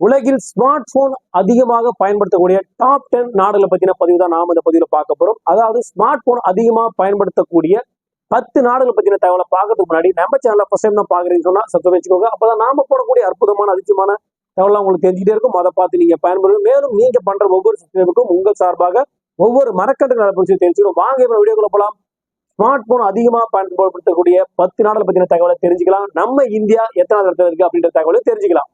உலகில் smart phone அதிகமாக பயன்படுத்தக்கூடிய டாப் டென் நாடுகளை பத்தின பதிவு தான் நாம் இந்த பதிவில் பார்க்க போறோம். அதாவது ஸ்மார்ட் போன் அதிகமாக பயன்படுத்தக்கூடிய பத்து நாடுகளை பத்தின தகவலை பார்க்கறதுக்கு முன்னாடி நம்ம சேனலை ஃபர்ஸ்ட் டைம் பாக்குறீங்கன்னு சொன்னா சத்தம் வச்சுக்கோங்க. அப்பதான் நாம போடக்கூடிய அற்புதமான அதிர்ச்சியமான தகவலாம் உங்களுக்கு தெரிஞ்சுட்டே இருக்கும். அதை பார்த்து நீங்க பயன்படுத்தும் மேலும் நீங்க பண்ற ஒவ்வொரு சப்ஸ்கிரைபுக்கும் உங்கள் சார்பாக ஒவ்வொரு மரக்கன்று நடப்பு தெரிஞ்சுக்கணும் வாங்க இப்போ வீடியோக்குள்ள போலாம். ஸ்மார்ட் போன் அதிகமாக பயன்படுத்தக்கூடிய பத்து நாடுகளை பத்தின தகவலை தெரிஞ்சுக்கலாம். நம்ம இந்தியா எத்தனாவது இடத்துல இருக்கு அப்படின்ற தகவலை தெரிஞ்சுக்கலாம்.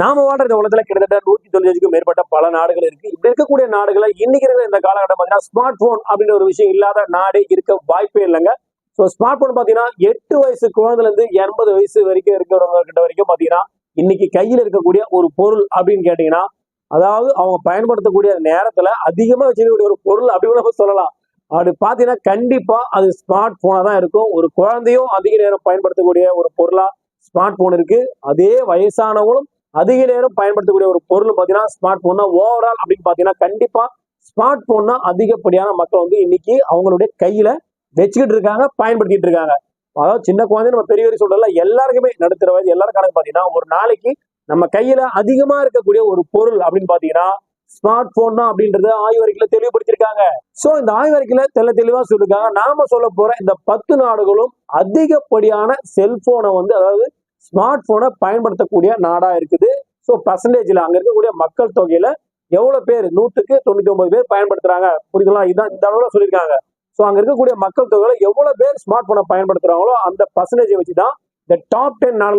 நாம வாழ்ற இந்த உலகத்துல கிட்டத்தட்ட நூத்தி தொண்ணூறுக்கும் மேற்பட்ட பல நாடுகள் இருக்கு. இப்படி இருக்கக்கூடிய நாடுகளை இன்னைக்கு இருக்கிற இந்த காலகட்டம் பார்த்தீங்கன்னா ஸ்மார்ட் போன் அப்படின்ற ஒரு விஷயம் இல்லாத நாடே இருக்க வாய்ப்பே இல்லைங்க. ஸோ ஸ்மார்ட் போன் பார்த்தீங்கன்னா எட்டு வயசு குழந்தைல இருந்து எண்பது வயசு வரைக்கும் இருக்கிறவங்க கிட்ட வரைக்கும் பார்த்தீங்கன்னா இன்னைக்கு கையில் இருக்கக்கூடிய ஒரு பொருள் அப்படின்னு கேட்டீங்கன்னா அதாவது அவங்க பயன்படுத்தக்கூடிய நேரத்துல அதிகமா வச்சிருக்கக்கூடிய ஒரு பொருள் அப்படின்னு நம்ம சொல்லலாம். அப்படி பார்த்தீங்கன்னா கண்டிப்பா அது ஸ்மார்ட் போனா தான் இருக்கும். ஒரு குழந்தையும் அதிக நேரம் பயன்படுத்தக்கூடிய ஒரு பொருளா ஸ்மார்ட் போன் இருக்கு. அதே வயசானவங்களும் அதிக நேரம் பயன்படுத்தக்கூடிய ஒரு பொருள் பார்த்தீங்கன்னா ஸ்மார்ட் போன் தான் ஓவரால் அப்படின்னு பார்த்தீங்கன்னா கண்டிப்பாக ஸ்மார்ட் போன் தான் அதிகப்படியான மக்கள் வந்து இன்னைக்கு அவங்களுடைய கையில வச்சுக்கிட்டு இருக்காங்க பயன்படுத்திட்டு இருக்காங்க. அதாவது சின்ன குழந்தை நம்ம பெரியவரை சொல்றதுல எல்லாருக்குமே நடுத்தர வயது எல்லாரும் கணக்கு பார்த்தீங்கன்னா ஒரு நாளைக்கு நம்ம கையில அதிகமா இருக்கக்கூடிய ஒரு பொருள் அப்படின்னு பாத்தீங்கன்னா ஸ்மார்ட் போன் தான் அப்படின்றது ஆய்வறிக்கையில தெளிவுபடுத்திருக்காங்க சோ இந்த ஆய்வறிக்கையில தெல்ல தெளிவா சொல்லிருக்காங்க நாம சொல்ல போற இந்த பத்து நாடுகளும் அதிகப்படியான செல்போனை வந்து அதாவது ஸ்மார்ட் போனை பயன்படுத்தக்கூடிய நாடா இருக்குது. ஸோ பர்சன்டேஜில் அங்கே இருக்கக்கூடிய மக்கள் தொகையில எவ்வளவு பேர்? நூற்றுக்கு தொண்ணூத்தி ஒன்பது பேர் பயன்படுத்துறாங்க. புரியுதுங்களா? இதான் இந்த அளவுல சொல்லியிருக்காங்க. ஸோ அங்கே இருக்கக்கூடிய மக்கள் தொகையில எவ்வளவு பேர் ஸ்மார்ட் போனை பயன்படுத்துறாங்களோ அந்த பர்சன்டேஜை வச்சு தான் இந்த டாப் டென் நாள்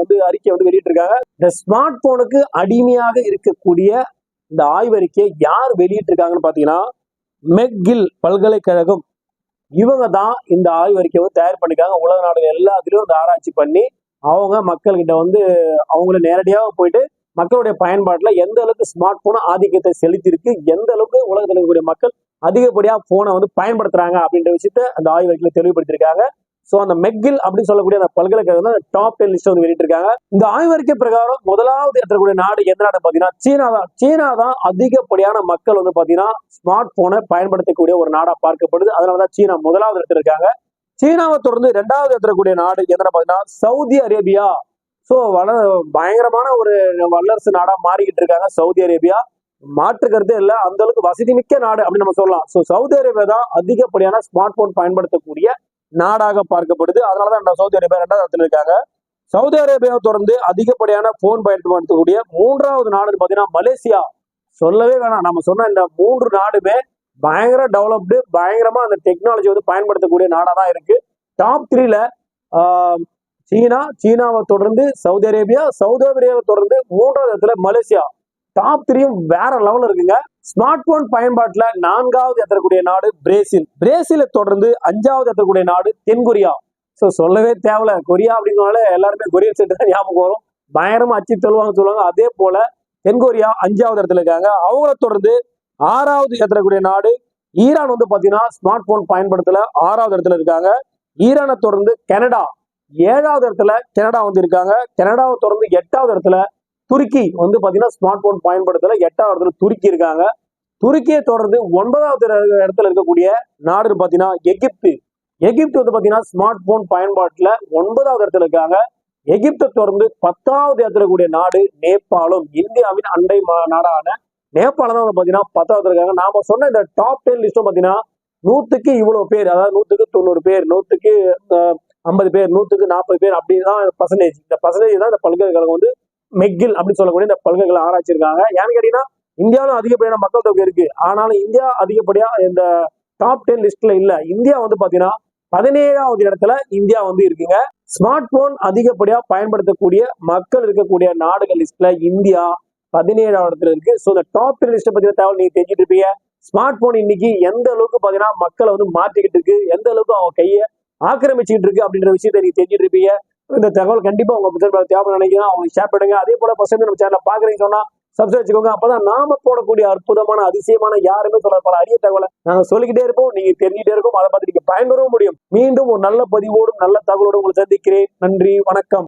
வந்து அறிக்கை வந்து வெளியிட்டிருக்காங்க. இந்த ஸ்மார்ட் போனுக்கு அடிமையாக இருக்கக்கூடிய இந்த ஆய்வறிக்கையை யார் வெளியிட்டிருக்காங்கன்னு பாத்தீங்கன்னா மெக்கில் பல்கலைக்கழகம். இவங்க தான் இந்த ஆய்வறிக்கையை வந்து தயார் பண்ணிருக்காங்க உலக நாடுகள் எல்லாத்துலயும் வந்து ஆராய்ச்சி பண்ணி அவங்க மக்கள்கிட்ட வந்து அவங்கள நேரடியாக போயிட்டு மக்களுடைய பயன்பாட்டில் எந்த அளவுக்கு ஸ்மார்ட் போன் ஆதிக்கத்தை செலுத்தியிருக்கு எந்த அளவுக்கு உலகத்தில் இருக்கக்கூடிய மக்கள் அதிகப்படியாக போனை வந்து பயன்படுத்துறாங்க அப்படின்ற விஷயத்த அந்த ஆய்வறிக்கையில தெளிவுபடுத்தியிருக்காங்க. ஸோ அந்த மெக்கில் அப்படின்னு சொல்லக்கூடிய அந்த பல்கலைக்கழகம் தான் டாப் டென் லிஸ்ட் வந்து வெளியிட்டிருக்காங்க. இந்த ஆய்வறிக்கை பிரகாரம் முதலாவது இருக்கக்கூடிய நாடு எந்த நாடு பார்த்தீங்கன்னா சீனா தான். சீனா தான் அதிகப்படியான மக்கள் வந்து பார்த்தீங்கன்னா ஸ்மார்ட் போனை பயன்படுத்தக்கூடிய ஒரு நாடாக பார்க்கப்படுது. அதனாலதான் சீனா முதலாவது இடத்துல இருக்காங்க. சீனாவை தொடர்ந்து ரெண்டாவது இருக்கக்கூடிய நாடு எதுனா பாத்தீங்கன்னா சவுதி அரேபியா. ஸோ வள பயங்கரமான ஒரு வல்லரசு நாடா மாறிக்கிட்டு இருக்காங்க சவுதி அரேபியா. மாற்று இல்லை அந்த அளவுக்கு வசதி மிக்க நாடு அப்படின்னு நம்ம சொல்லலாம். ஸோ சவுதி அரேபியா தான் அதிகப்படியான ஸ்மார்ட் போன் பயன்படுத்தக்கூடிய நாடாக பார்க்கப்படுது. அதனாலதான் நம்ம சவுதி அரேபியா ரெண்டாவது இடத்துல இருக்காங்க. சவுதி அரேபியாவை தொடர்ந்து அதிகப்படியான போன் பயன்படுத்தக்கூடிய மூன்றாவது நாடுன்னு பார்த்தீங்கன்னா மலேசியா. சொல்லவே வேணாம். நம்ம சொன்ன இந்த மூன்று நாடுமே பயங்கர டெவலப்டு பயங்கரமா அந்த டெக்னாலஜி வந்து பயன்படுத்தக்கூடிய நாடா தான் இருக்கு. டாப் த்ரீல சீனா சீனாவை தொடர்ந்து சவுதி அரேபியா சவுதி அரேபியாவை தொடர்ந்து மூன்றாவது இடத்துல மலேசியா. டாப் த்ரீயும் வேற லெவலில் இருக்குங்க. ஸ்மார்ட் போன் பயன்பாட்டுல நான்காவது எத்தக்கூடிய நாடு பிரேசில். பிரேசிலை தொடர்ந்து அஞ்சாவது எத்தக்கூடிய நாடு தென்கொரியா. ஸோ சொல்லவே தேவையில்ல. கொரியா அப்படிங்கனால எல்லாருமே கொரியன் செட்டு தான் ஞாபகம் வரும். பயங்கரமா அச்சு தள்ளுவாங்க சொல்லுவாங்க. அதே போல தென்கொரியா அஞ்சாவது இடத்துல இருக்காங்க. அவங்கள தொடர்ந்து ஆறாவது எத்தக்கூடிய நாடு ஈரான் வந்து பார்த்தீங்கன்னா ஸ்மார்ட் போன் பயன்படுத்தல ஆறாவது இடத்துல இருக்காங்க. ஈரானை தொடர்ந்து கனடா ஏழாவது இடத்துல கனடா வந்து இருக்காங்க. கனடாவை தொடர்ந்து எட்டாவது இடத்துல துருக்கி வந்து பார்த்தீங்கன்னா ஸ்மார்ட் போன் பயன்படுத்தல எட்டாவது இடத்துல துருக்கி இருக்காங்க. துருக்கியை தொடர்ந்து ஒன்பதாவது இடத்துல இருக்கக்கூடிய நாடு பார்த்தீங்கன்னா எகிப்து. எகிப்து வந்து பார்த்தீங்கன்னா ஸ்மார்ட் போன் பயன்பாட்டில் ஒன்பதாவது இடத்துல இருக்காங்க. எகிப்தை தொடர்ந்து பத்தாவது இடத்துல கூடிய நாடு நேபாளம் இந்தியாவின் அண்டை நாடான நேபாளம் தான் வந்து பார்த்தீங்கன்னா பத்தாவது இருக்காங்க. நாம சொன்ன இந்த டாப் டென் லிஸ்ட்டும் பார்த்தீங்கன்னா நூற்றுக்கு இவ்வளோ பேர் அதாவது நூற்றுக்கு தொண்ணூறு பேர் நூற்றுக்கு ஐம்பது பேர் நூற்றுக்கு நாற்பது பேர் அப்படின்னா பர்சன்டேஜ் இந்த பர்சன்டேஜ் தான் இந்த பல்கலைக்கழகம் வந்து மெக்கில் அப்படின்னு சொல்லக்கூடிய இந்த பல்கலைக்கழகம் ஆராய்ச்சிருக்காங்க. ஏன்னு கேட்டீங்கன்னா இந்தியாவிலும் அதிகப்படியான மக்கள் தொகை இருக்கு. ஆனாலும் இந்தியா அதிகப்படியா இந்த டாப் டென் லிஸ்ட்ல இல்ல. இந்தியா வந்து பாத்தீங்கன்னா பதினேழாவது இடத்துல இந்தியா வந்து இருக்குங்க. ஸ்மார்ட் போன் அதிகப்படியா பயன்படுத்தக்கூடிய மக்கள் இருக்கக்கூடிய நாடுகள் லிஸ்ட்ல இந்தியா பதினேழாவது இடத்துல இருக்கு. ஸோ இந்த டாப் த்ரீ லிஸ்ட்டை பத்தின தகவல் நீங்க தெரிஞ்சுட்டு இருப்பீங்க. ஸ்மார்ட் போன் இன்னைக்கு எந்த அளவுக்கு பாத்தீங்கன்னா மக்களை வந்து மாற்றிக்கிட்டு இருக்கு எந்த அளவுக்கு அவங்க கையை ஆக்கிரமிச்சுக்கிட்டு இருக்கு அப்படின்ற விஷயத்த நீங்க தெரிஞ்சுட்டு இருப்பீங்க. இந்த தகவல் கண்டிப்பா உங்க புத்தக தேவை நினைக்கிறேன். அவங்களுக்கு ஷேர் பண்ணுங்க. அதே போல பசங்க நம்ம சேனல பாக்குறீங்க சொன்னா சப்ஸ்கிரைப் வச்சுக்கோங்க. அப்பதான் நாம போடக்கூடிய அற்புதமான அதிசயமான யாருமே சொல்ல பல அரிய தகவலை நாங்க சொல்லிக்கிட்டே இருப்போம். நீங்க தெரிஞ்சுட்டே இருக்கும் அதை பார்த்து நீங்க பயன்பெறவும் முடியும். மீண்டும் ஒரு நல்ல பதிவோடும் நல்ல தகவலோடும் உங்களை சந்திக்கிறேன். நன்றி வணக்கம்.